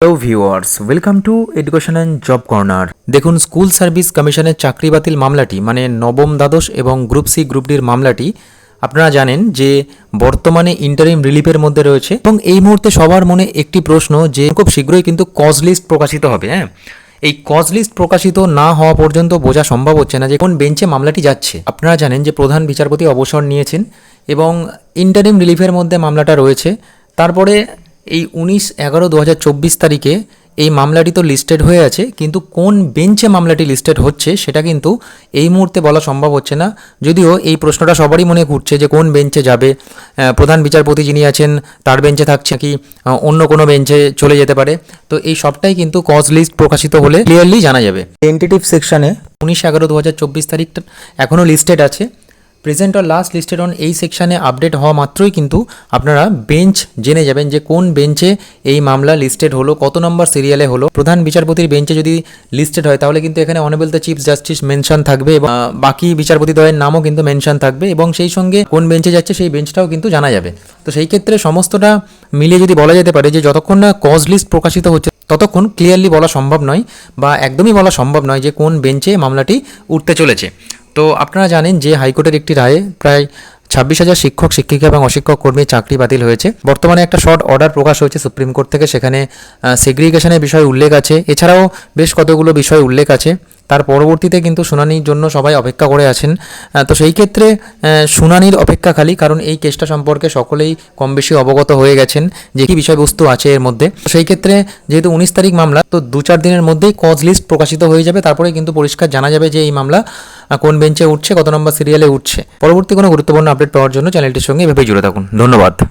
Hello viewers welcome to education and job corner দেখুন school service কমিশনের চাকরি বাতিল মামলাটি মানে নবম দ্বাদশ এবং গ্রুপ সি গ্রুপ ডির মামলাটি, আপনারা জানেন যে বর্তমানে ইন্টারিম রিলিফের মধ্যে রয়েছে এবং এই মুহূর্তে সবার মনে একটি প্রশ্ন যে খুব শীঘ্রই কিন্তু কজ লিস্ট প্রকাশিত হবে হ্যাঁ? এই কজ লিস্ট প্রকাশিত না হওয়া পর্যন্ত বোঝা সম্ভব হচ্ছে না যে কোন বেঞ্চে মামলাটি যাচ্ছে। আপনারা জানেন যে প্রধান বিচারপতি অবসর নিয়েছেন এবং ইন্টারিম রিলিফের মধ্যে মামলাটা রয়েছে। তারপরে এই উনিশ এগারো দু হাজার চব্বিশ তারিখে এই মামলাটি তো লিস্টেড হয়ে আছে কিন্তু কোন বেঞ্চে মামলাটি লিস্টেড হচ্ছে সেটা কিন্তু এই মুহূর্তে বলা সম্ভব হচ্ছে না। যদিও এই প্রশ্নটা সবারই মনে ঘুরছে যে কোন বেঞ্চে যাবে প্রধান বিচারপতি যিনি আছেন তার বেঞ্চে থাকছে কি অন্য কোনো বেঞ্চে চলে যেতে পারে। তো এই সবটাই কিন্তু কজ লিস্ট প্রকাশিত হলে ক্লিয়ারলি জানা যাবে। টেন্টেটিভ সেকশনে উনিশ এগারো দু হাজার চব্বিশ তারিখটা এখনও লিস্টেড আছে। Present or last listed on এই সেকশানে আপডেট হওয়া মাত্রই কিন্তু আপনারা বেঞ্চ জেনে যাবেন যে কোন বেঞ্চে এই মামলা লিস্টেড হলো, কত নম্বর সিরিয়ালে হলো। প্রধান বিচারপতির বেঞ্চে যদি লিস্টেড হয়, তাহলে কিন্তু এখানে honourable the chief justice mention থাকবে এবং বাকি বিচারপতিদ্বয়ের নামও কিন্তু মেনশন থাকবে এবং সেই সঙ্গে কোন বেঞ্চে যাচ্ছে সেই বেঞ্চটাও কিন্তু জানা যাবে। তো সেই ক্ষেত্রে সমস্তটা মিলিয়ে যদি বলা যেতে পারে যে যতক্ষণ না কজ লিস্ট প্রকাশিত হচ্ছে, ততক্ষণ ক্লিয়ারলি বলা সম্ভব নয় বা একদমই বলা সম্ভব নয় যে কোন বেঞ্চে মামলাটি উঠতে চলেছে। তো আপনারা জানেন যে হাইকোর্টের একটি রায়ে প্রায় ছাব্বিশ হাজার শিক্ষক, শিক্ষিকা এবং অশিক্ষক কর্মী চাকরি বাতিল হয়েছে। বর্তমানে একটা শর্ট অর্ডার প্রকাশ হয়েছে সুপ্রিম কোর্ট থেকে, সেখানে সেগ্রিগেশনের বিষয় উল্লেখ আছে। এছাড়াও বেশ কতগুলো বিষয় উল্লেখ আছে। তার পরবর্তীতে কিন্তু শুনানির জন্য সবাই অপেক্ষা করে আছেন। তো সেই ক্ষেত্রে শুনানির অপেক্ষা খালি, কারণ এই কেসটা সম্পর্কে সকলেই কম বেশি অবগত হয়ে গেছেন যে কী বিষয়বস্তু আছে এর মধ্যে। সেই ক্ষেত্রে যেহেতু উনিশ তারিখ মামলা, তো দু চার দিনের মধ্যেই কজ লিস্ট প্রকাশিত হয়ে যাবে। তারপরে কিন্তু পরিষ্কার জানা যাবে যে এই মামলা কোন বেঞ্চে উঠছে, কত নম্বর সিরিয়ালে উঠছে। পরবর্তী কোনো গুরুত্বপূর্ণ আপডেট পাওয়ার জন্য চ্যানেলটির সঙ্গে এভাবেই জুড়ে থাকুন। ধন্যবাদ।